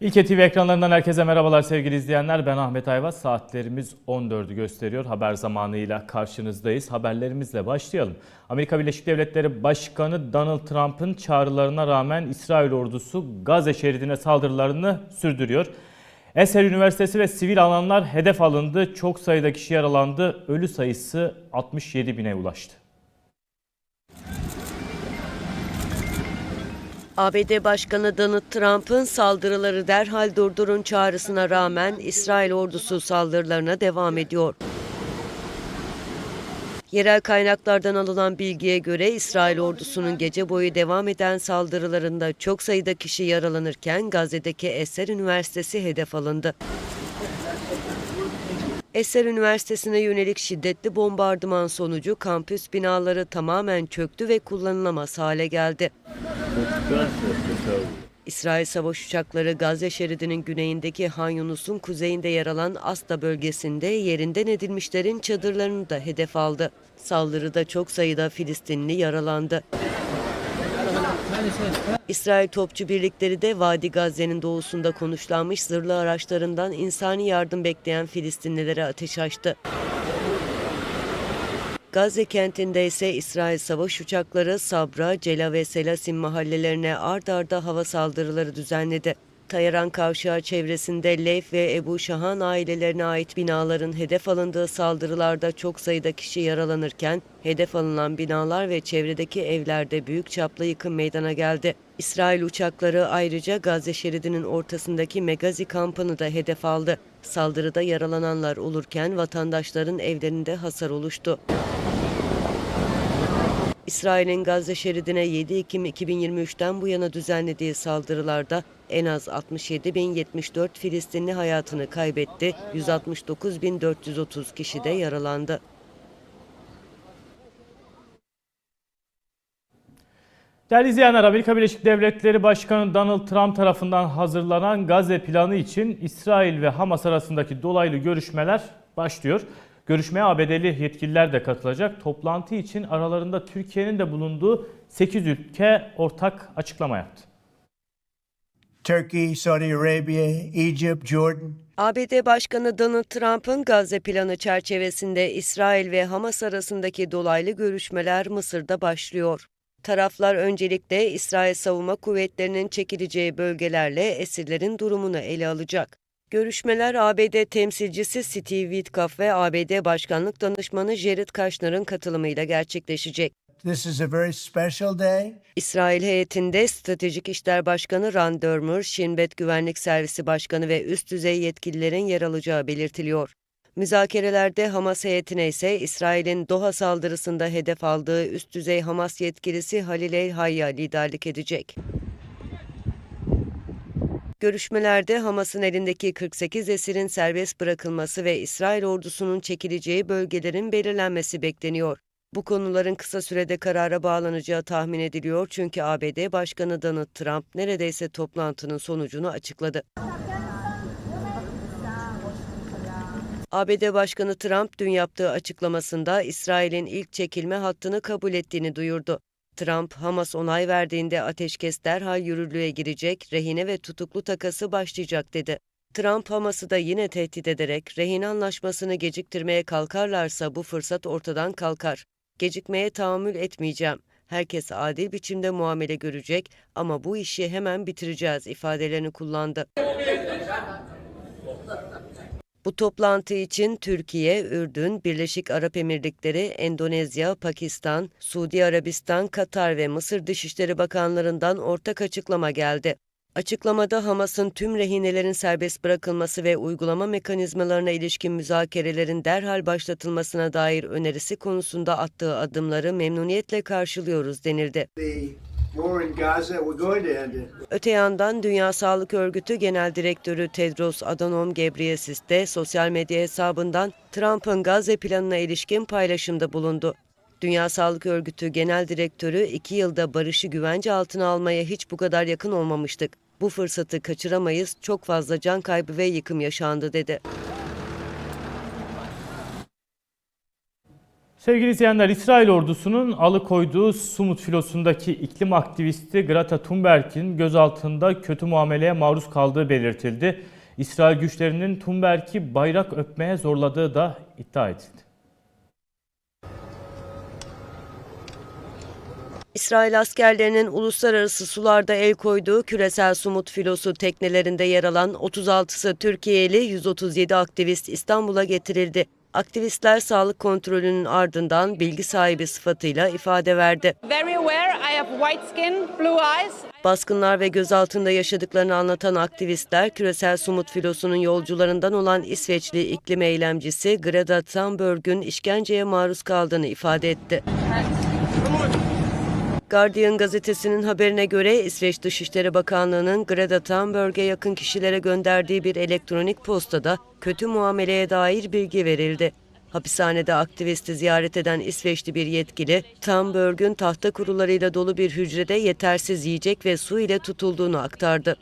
İlke TV ekranlarından herkese merhabalar sevgili izleyenler. Ben Ahmet Ayvaz. Saatlerimiz 14'ü gösteriyor. Haber zamanıyla karşınızdayız. Haberlerimizle başlayalım. Amerika Birleşik Devletleri Başkanı Donald Trump'ın çağrılarına rağmen İsrail ordusu Gazze şeridine saldırılarını sürdürüyor. Eser Üniversitesi ve sivil alanlar hedef alındı. Çok sayıda kişi yaralandı. Ölü sayısı 67 bine ulaştı. ABD Başkanı Donald Trump'ın saldırıları derhal durdurun çağrısına rağmen İsrail ordusu saldırılarına devam ediyor. Yerel kaynaklardan alınan bilgiye göre İsrail ordusunun gece boyu devam eden saldırılarında çok sayıda kişi yaralanırken Gazze'deki Esser Üniversitesi hedef alındı. Esser Üniversitesi'ne yönelik şiddetli bombardıman sonucu kampüs binaları tamamen çöktü ve kullanılamaz hale geldi. İsrail savaş uçakları Gazze şeridinin güneyindeki Han Yunus'un kuzeyinde yer alan Asda bölgesinde yerinden edilmişlerin çadırlarını da hedef aldı. Saldırıda çok sayıda Filistinli yaralandı. İsrail topçu birlikleri de Vadi Gazze'nin doğusunda konuşlanmış zırhlı araçlarından insani yardım bekleyen Filistinlilere ateş açtı. Gazze kentinde ise İsrail savaş uçakları Sabra, Cela ve Selasim mahallelerine ard arda hava saldırıları düzenledi. Tayaran Kavşağı çevresinde Leyf ve Ebu Şahan ailelerine ait binaların hedef alındığı saldırılarda çok sayıda kişi yaralanırken hedef alınan binalar ve çevredeki evlerde büyük çaplı yıkım meydana geldi. İsrail uçakları ayrıca Gazze şeridinin ortasındaki Megazi kampını da hedef aldı. Saldırıda yaralananlar olurken vatandaşların evlerinde hasar oluştu. İsrail'in Gazze şeridine 7 Ekim 2023'ten bu yana düzenlediği saldırılarda en az 67.074 Filistinli hayatını kaybetti, 169.430 kişi de yaralandı. Değerli izleyenler, Amerika Birleşik Devletleri Başkanı Donald Trump tarafından hazırlanan Gazze planı için İsrail ve Hamas arasındaki dolaylı görüşmeler başlıyor. Görüşmeye ABD'li yetkililer de katılacak. Toplantı için aralarında Türkiye'nin de bulunduğu 8 ülke ortak açıklama yaptı. Turkey, Saudi Arabia, Egypt, Jordan. ABD Başkanı Donald Trump'ın Gazze planı çerçevesinde İsrail ve Hamas arasındaki dolaylı görüşmeler Mısır'da başlıyor. Taraflar öncelikle İsrail Savunma Kuvvetleri'nin çekileceği bölgelerle esirlerin durumunu ele alacak. Görüşmeler ABD temsilcisi Steve Witkoff ve ABD Başkanlık Danışmanı Jared Kushner'ın katılımıyla gerçekleşecek. This is a very special day. İsrail heyetinde Stratejik İşler Başkanı Ran Dermer, Shin Bet Güvenlik Servisi Başkanı ve üst düzey yetkililerin yer alacağı belirtiliyor. Müzakerelerde Hamas heyetine ise İsrail'in Doha saldırısında hedef aldığı üst düzey Hamas yetkilisi Halil El Hayya liderlik edecek. Görüşmelerde Hamas'ın elindeki 48 esirin serbest bırakılması ve İsrail ordusunun çekileceği bölgelerin belirlenmesi bekleniyor. Bu konuların kısa sürede karara bağlanacağı tahmin ediliyor çünkü ABD Başkanı Donald Trump neredeyse toplantının sonucunu açıkladı. ABD Başkanı Trump dün yaptığı açıklamasında İsrail'in ilk çekilme hattını kabul ettiğini duyurdu. Trump, Hamas onay verdiğinde ateşkes derhal yürürlüğe girecek, rehine ve tutuklu takası başlayacak dedi. Trump, Hamas'ı da yine tehdit ederek rehine anlaşmasını geciktirmeye kalkarlarsa bu fırsat ortadan kalkar. Gecikmeye tahammül etmeyeceğim. Herkes adil biçimde muamele görecek ama bu işi hemen bitireceğiz ifadelerini kullandı. Bu toplantı için Türkiye, Ürdün, Birleşik Arap Emirlikleri, Endonezya, Pakistan, Suudi Arabistan, Katar ve Mısır Dışişleri Bakanlarından ortak açıklama geldi. Açıklamada Hamas'ın tüm rehinelerin serbest bırakılması ve uygulama mekanizmalarına ilişkin müzakerelerin derhal başlatılmasına dair önerisi konusunda attığı adımları memnuniyetle karşılıyoruz denildi. Öte yandan Dünya Sağlık Örgütü Genel Direktörü Tedros Adhanom Ghebreyesus de sosyal medya hesabından Trump'ın Gazze planına ilişkin paylaşımda bulundu. Dünya Sağlık Örgütü Genel Direktörü iki yılda barışı güvence altına almaya hiç bu kadar yakın olmamıştık. Bu fırsatı kaçıramayız, çok fazla can kaybı ve yıkım yaşandı dedi. Sevgili izleyenler, İsrail ordusunun alıkoyduğu Sumut filosundaki iklim aktivisti Greta Thunberg'in gözaltında kötü muameleye maruz kaldığı belirtildi. İsrail güçlerinin Thunberg'i bayrak öpmeye zorladığı da iddia edildi. İsrail askerlerinin uluslararası sularda el koyduğu küresel sumut filosu teknelerinde yer alan 36'sı Türkiye'li 137 aktivist İstanbul'a getirildi. Aktivistler sağlık kontrolünün ardından bilgi sahibi sıfatıyla ifade verdi. skin. Baskınlar ve gözaltında yaşadıklarını anlatan aktivistler, küresel sumut filosunun yolcularından olan İsveçli iklim eylemcisi Greta Thunberg'ün işkenceye maruz kaldığını ifade etti. Guardian gazetesinin haberine göre İsveç Dışişleri Bakanlığı'nın Greta Thunberg'e yakın kişilere gönderdiği bir elektronik postada kötü muameleye dair bilgi verildi. Hapishanede aktivisti ziyaret eden İsveçli bir yetkili, Thunberg'ün tahta kurularıyla dolu bir hücrede yetersiz yiyecek ve su ile tutulduğunu aktardı.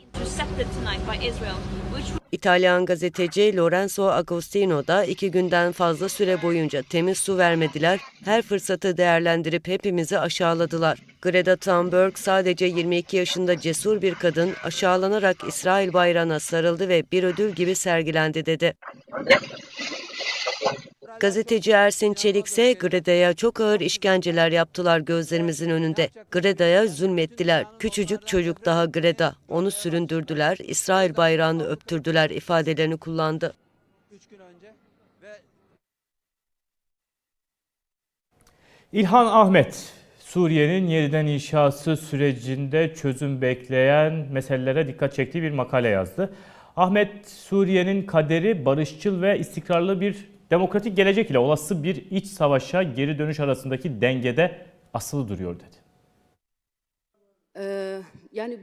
İtalyan gazeteci Lorenzo Agostino da iki günden fazla süre boyunca temiz su vermediler, her fırsatı değerlendirip hepimizi aşağıladılar. Greta Thunberg sadece 22 yaşında cesur bir kadın aşağılanarak İsrail bayrağına sarıldı ve bir ödül gibi sergilendi dedi. Gazeteci Ersin Çelik ise Greda'ya çok ağır işkenceler yaptılar gözlerimizin önünde. Greda'ya zulmettiler. Küçücük çocuk daha Greda. Onu süründürdüler, İsrail bayrağını öptürdüler ifadelerini kullandı. İlhan Ahmet, Suriye'nin yeniden inşası sürecinde çözüm bekleyen meselelere dikkat çektiği bir makale yazdı. Ahmet, Suriye'nin kaderi barışçıl ve istikrarlı bir demokratik gelecek ile olası bir iç savaşa geri dönüş arasındaki dengede asılı duruyor dedi. Yani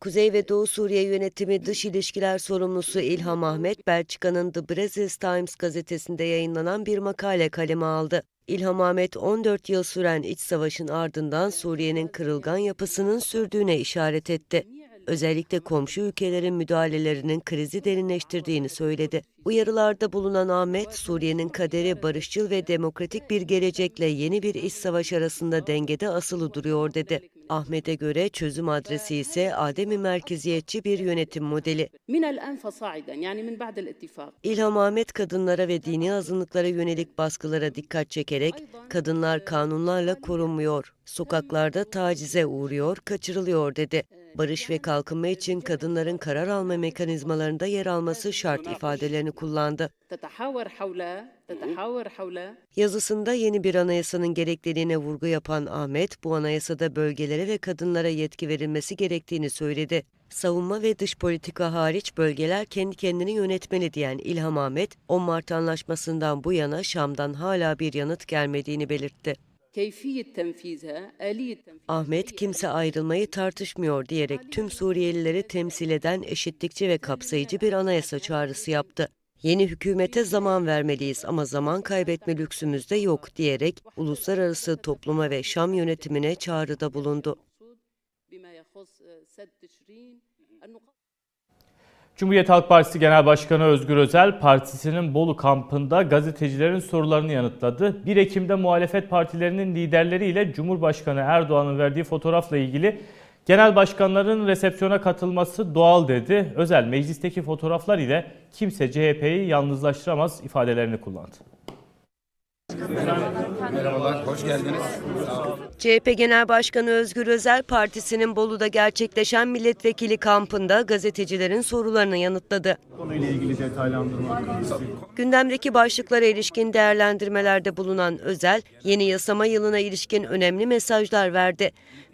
Kuzey ve Doğu Suriye Yönetimi Dış İlişkiler Sorumlusu İlham Ahmet, Belçika'nın The Brussels Times gazetesinde yayınlanan bir makale kaleme aldı. İlham Ahmet, 14 yıl süren iç savaşın ardından Suriye'nin kırılgan yapısının sürdüğüne işaret etti özellikle komşu ülkelerin müdahalelerinin krizi derinleştirdiğini söyledi. Uyarılarda bulunan Ahmet, Suriye'nin kaderi barışçıl ve demokratik bir gelecekle yeni bir iş savaşı arasında dengede asılı duruyor dedi. Ahmet'e göre çözüm adresi ise Adem'i merkeziyetçi bir yönetim modeli. İlham Ahmet kadınlara ve dini azınlıklara yönelik baskılara dikkat çekerek kadınlar kanunlarla korunmuyor, sokaklarda tacize uğruyor, kaçırılıyor dedi barış ve kalkınma için kadınların karar alma mekanizmalarında yer alması şart ifadelerini kullandı. Yazısında yeni bir anayasanın gerekliliğine vurgu yapan Ahmet, bu anayasada bölgelere ve kadınlara yetki verilmesi gerektiğini söyledi. Savunma ve dış politika hariç bölgeler kendi kendini yönetmeli diyen İlham Ahmet, 10 Mart Anlaşması'ndan bu yana Şam'dan hala bir yanıt gelmediğini belirtti. Ahmet kimse ayrılmayı tartışmıyor diyerek tüm Suriyelileri temsil eden eşitlikçi ve kapsayıcı bir anayasa çağrısı yaptı. Yeni hükümete zaman vermeliyiz ama zaman kaybetme lüksümüz de yok diyerek uluslararası topluma ve Şam yönetimine çağrıda bulundu. Cumhuriyet Halk Partisi Genel Başkanı Özgür Özel, partisinin Bolu kampında gazetecilerin sorularını yanıtladı. 1 Ekim'de muhalefet partilerinin liderleriyle Cumhurbaşkanı Erdoğan'ın verdiği fotoğrafla ilgili genel başkanların resepsiyona katılması doğal dedi. Özel meclisteki fotoğraflar ile kimse CHP'yi yalnızlaştıramaz ifadelerini kullandı. Merhabalar, hoş geldiniz. CHP Genel Başkanı Özgür Özel, partisinin Bolu'da gerçekleşen milletvekili kampında gazetecilerin sorularını yanıtladı. Gündemdeki başlıklara ilişkin değerlendirmelerde bulunan Özel, yeni yasama yılına ilişkin önemli mesajlar verdi.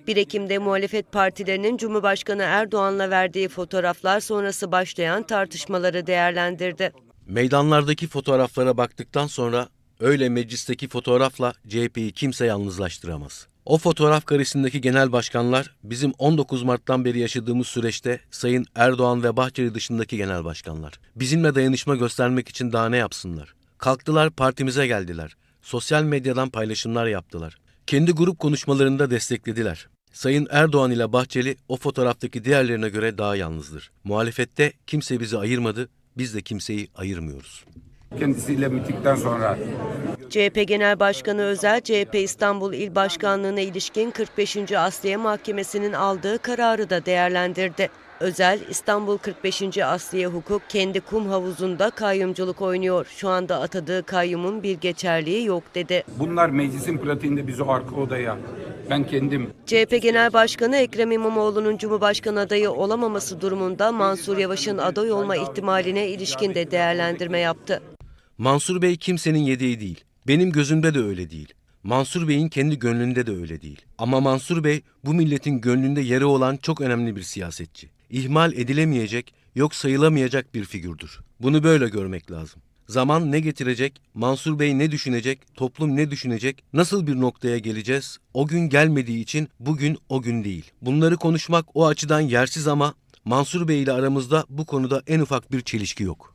1 Ekim'de muhalefet partilerinin Cumhurbaşkanı Erdoğan'la verdiği fotoğraflar sonrası başlayan tartışmaları değerlendirdi. Meydanlardaki fotoğraflara baktıktan sonra öyle meclisteki fotoğrafla CHP'yi kimse yalnızlaştıramaz. O fotoğraf karesindeki genel başkanlar bizim 19 Mart'tan beri yaşadığımız süreçte Sayın Erdoğan ve Bahçeli dışındaki genel başkanlar. Bizimle dayanışma göstermek için daha ne yapsınlar? Kalktılar partimize geldiler. Sosyal medyadan paylaşımlar yaptılar. Kendi grup konuşmalarında desteklediler. Sayın Erdoğan ile Bahçeli o fotoğraftaki diğerlerine göre daha yalnızdır. Muhalefette kimse bizi ayırmadı, biz de kimseyi ayırmıyoruz. Kendisiyle bittikten sonra CHP Genel Başkanı Özel, CHP İstanbul İl Başkanlığı'na ilişkin 45. Asliye Mahkemesi'nin aldığı kararı da değerlendirdi. Özel, İstanbul 45. Asliye Hukuk kendi kum havuzunda kayyumculuk oynuyor. Şu anda atadığı kayyumun bir geçerliği yok dedi. Bunlar meclisin pratiğinde bizi arka odaya. Ben kendim CHP Genel Başkanı Ekrem İmamoğlu'nun Cumhurbaşkanı adayı olamaması durumunda Mansur Yavaş'ın aday olma ihtimaline ilişkin de değerlendirme yaptı. Mansur Bey kimsenin yedeği değil. Benim gözümde de öyle değil. Mansur Bey'in kendi gönlünde de öyle değil. Ama Mansur Bey bu milletin gönlünde yeri olan çok önemli bir siyasetçi. İhmal edilemeyecek, yok sayılamayacak bir figürdür. Bunu böyle görmek lazım. Zaman ne getirecek, Mansur Bey ne düşünecek, toplum ne düşünecek, nasıl bir noktaya geleceğiz? O gün gelmediği için bugün o gün değil. Bunları konuşmak o açıdan yersiz ama Mansur Bey ile aramızda bu konuda en ufak bir çelişki yok.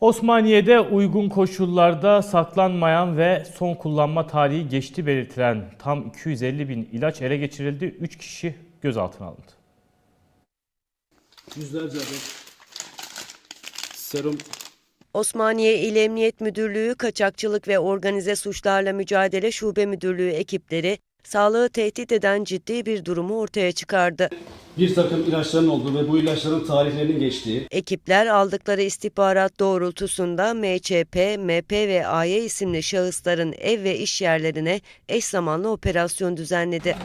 Osmaniye'de uygun koşullarda saklanmayan ve son kullanma tarihi geçti belirtilen tam 250 bin ilaç ele geçirildi. 3 kişi gözaltına alındı. Yüzlerce adet serum Osmaniye İl Emniyet Müdürlüğü Kaçakçılık ve Organize Suçlarla Mücadele Şube Müdürlüğü ekipleri sağlığı tehdit eden ciddi bir durumu ortaya çıkardı. bir takım ilaçların olduğu ve bu ilaçların tarihlerinin geçtiği Ekipler aldıkları istihbarat doğrultusunda MÇP, MP ve AY isimli şahısların ev ve iş yerlerine eş zamanlı operasyon düzenledi.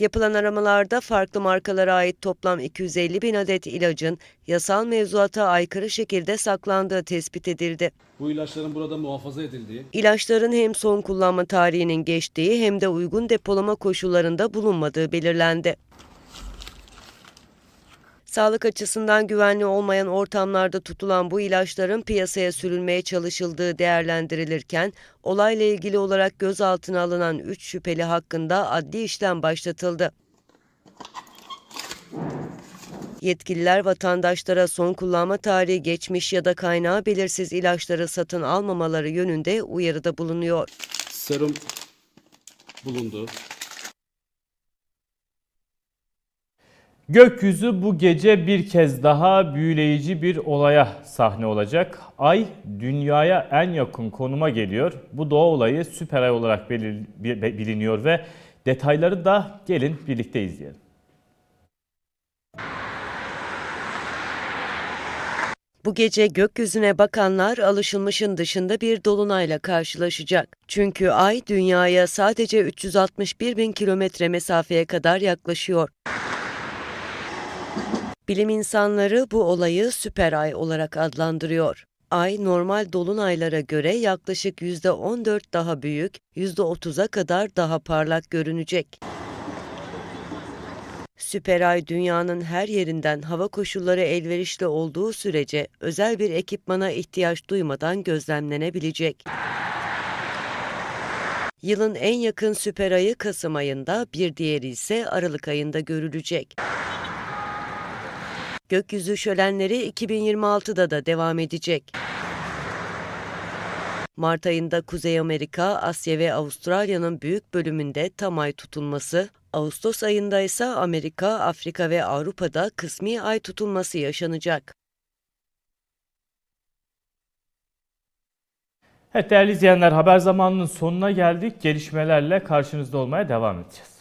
Yapılan aramalarda farklı markalara ait toplam 250 bin adet ilacın yasal mevzuata aykırı şekilde saklandığı tespit edildi. bu ilaçların burada muhafaza edildiği İlaçların hem son kullanma tarihinin geçtiği hem de uygun depolama koşullarında bulunmadığı belirlendi. Sağlık açısından güvenli olmayan ortamlarda tutulan bu ilaçların piyasaya sürülmeye çalışıldığı değerlendirilirken olayla ilgili olarak gözaltına alınan 3 şüpheli hakkında adli işlem başlatıldı. Yetkililer vatandaşlara son kullanma tarihi geçmiş ya da kaynağı belirsiz ilaçları satın almamaları yönünde uyarıda bulunuyor. serum bulundu. Gökyüzü bu gece bir kez daha büyüleyici bir olaya sahne olacak. Ay dünyaya en yakın konuma geliyor. Bu doğa olayı süper ay olarak biliniyor ve detayları da gelin birlikte izleyelim. Bu gece gökyüzüne bakanlar alışılmışın dışında bir dolunayla karşılaşacak. Çünkü ay dünyaya sadece 361 bin kilometre mesafeye kadar yaklaşıyor. Bilim insanları bu olayı süper ay olarak adlandırıyor. Ay normal dolunaylara göre yaklaşık %14 daha büyük, %30'a kadar daha parlak görünecek. Süper Ay dünyanın her yerinden hava koşulları elverişli olduğu sürece özel bir ekipmana ihtiyaç duymadan gözlemlenebilecek. Yılın en yakın süper ayı Kasım ayında, bir diğeri ise Aralık ayında görülecek. Gökyüzü şölenleri 2026'da da devam edecek. Mart ayında Kuzey Amerika, Asya ve Avustralya'nın büyük bölümünde tam ay tutulması, Ağustos ayında ise Amerika, Afrika ve Avrupa'da kısmi ay tutulması yaşanacak. Evet değerli izleyenler haber zamanının sonuna geldik. Gelişmelerle karşınızda olmaya devam edeceğiz.